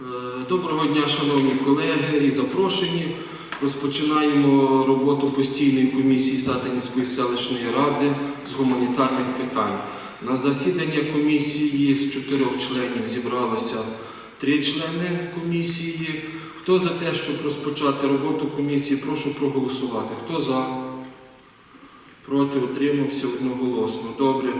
Е, Доброго дня, шановні колеги і запрошені. Розпочинаємо роботу постійної комісії Сатанівської селищної ради з гуманітарних питань. На засідання комісії з чотирьох членів зібралося три члени комісії. Хто за те, щоб розпочати роботу комісії, прошу проголосувати. Хто за? Проти утримався одноголосно. Добре.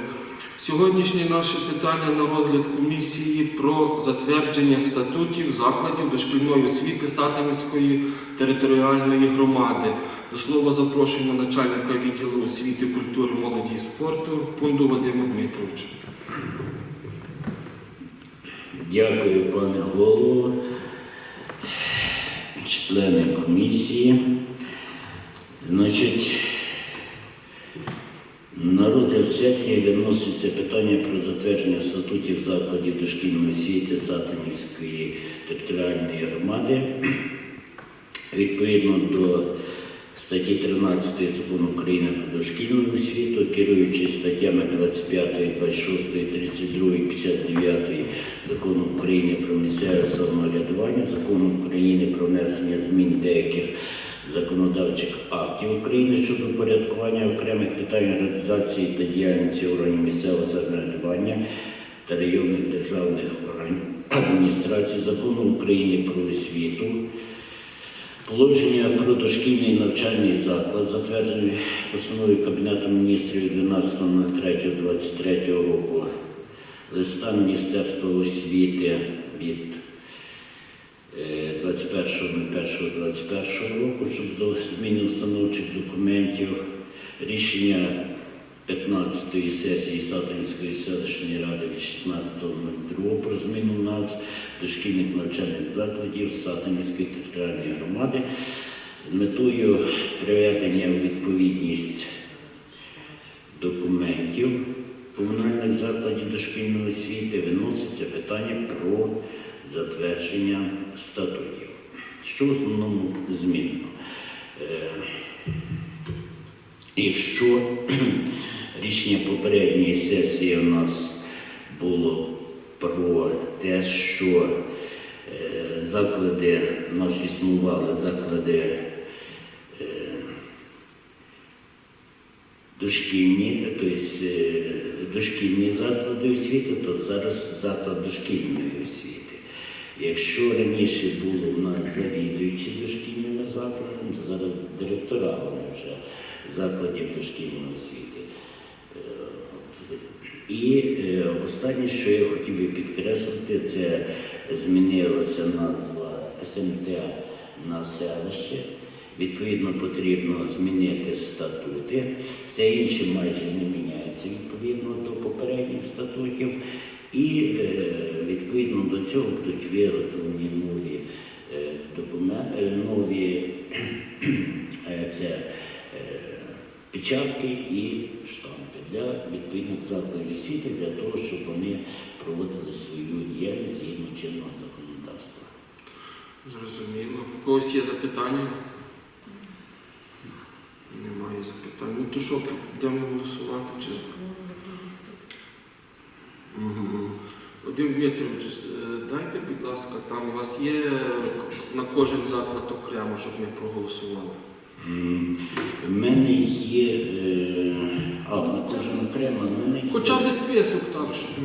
Сьогоднішнє наше питання на розгляд комісії про затвердження статутів закладів дошкільної освіти Сатанівської територіальної громади. До слова запрошуємо начальника відділу освіти, культури, молоді і спорту Пунду Вадима Дмитровича. Дякую, пане голово, члени комісії. Значить, на розгляд сесії виноситься питання про затвердження статутів закладів дошкільної освіти Сатанівської територіальної громади. Відповідно до статті 13 Закону України про дошкільну освіту, керуючись статтями 25, 26, 32, 59 Закону України про місцеве самоврядування, Закону України про внесення змін деяких законодавчих актів України щодо упорядкування окремих питань організації та діяльності органів місцевого самоврядування та районних державних органів адміністрації, Закону України про освіту, Положення про дошкільний навчальний заклад, затверджений постановою Кабінету міністрів від 12.03.23 року, листа Міністерства освіти від е, 21.01.21 року щодо зміни установчих документів, рішення 15-ї сесії Сатанівської селищної ради від 16.02 про зміну назв дошкільних навчальних закладів Сатанівської територіальної громади з метою приведення у відповідність документів комунальних закладів дошкільної освіти виноситься питання про затвердження статутів. Що в основному змінено? Е, Якщо рішення попередньої сесії у нас було про те, що е, заклади у нас існували заклади е, дошкільні, тобто дошкільні заклади освіти, то зараз заклад дошкільної освіти. Якщо раніше було у нас завідуючі дошкільними закладами, зараз директора вони вже закладів дошкільної освіти. Е. І е, останнє, що я хотів би підкреслити, це змінилася назва СМТ на селище. Відповідно, потрібно змінити статути. Все інше майже не міняється відповідно до попередніх статутів. І е, відповідно до цього будуть виготовлені нові е, документи, нові е, це е, печатки і штампи для відповідних закладів освіти для того, щоб вони проводили свою діяльність згідно чинного законодавства. Зрозуміло. У когось є запитання? Немає запитань. Ну то що, йдемо голосувати? Чи... Вадим Дмитрович, е, дайте, будь ласка, там у вас є на кожен заклад окремо, щоб ми проголосували. У мене є, е, а на кожен окремо, в мене є- Хоча б список так, щоб.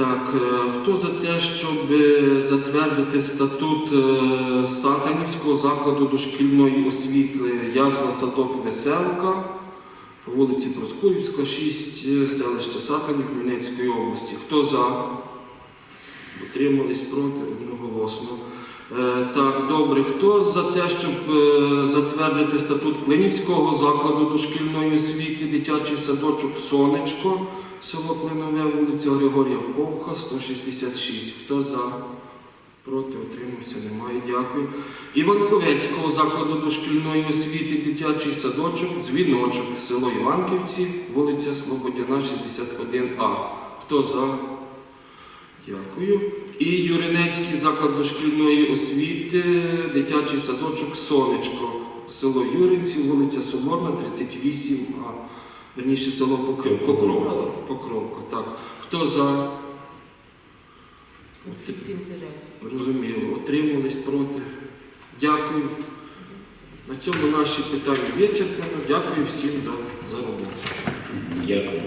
Так, е, хто за те, щоб е, затвердити статут е, Сатанівського закладу дошкільної освіти Ясна Садок Веселка по вулиці Проскурівська, 6, е, селище Сатанів Хмельницької області. Хто за? Утримались проти одноголосно. Так, добре. Хто за те, щоб затвердити статут Клинівського закладу дошкільної освіти, дитячий садочок Сонечко, село Клинове, вулиця Григорія Ковха, 166. Хто за? Проти утримався, немає. Дякую. Іванковецького закладу дошкільної освіти, дитячий садочок, дзвіночок, село Іванківці, вулиця Слободяна, 61А. Хто за? Дякую. І Юринецький заклад дошкільної освіти, дитячий садочок Сонечко, село Юринці, вулиця Соборна, 38А. Верніше село Покров, Покровка. Покровка. Так. Хто за? Розуміло. Отримались проти. Дякую. На цьому наші питання вичерпано. Дякую всім за, за роботу. Дякую.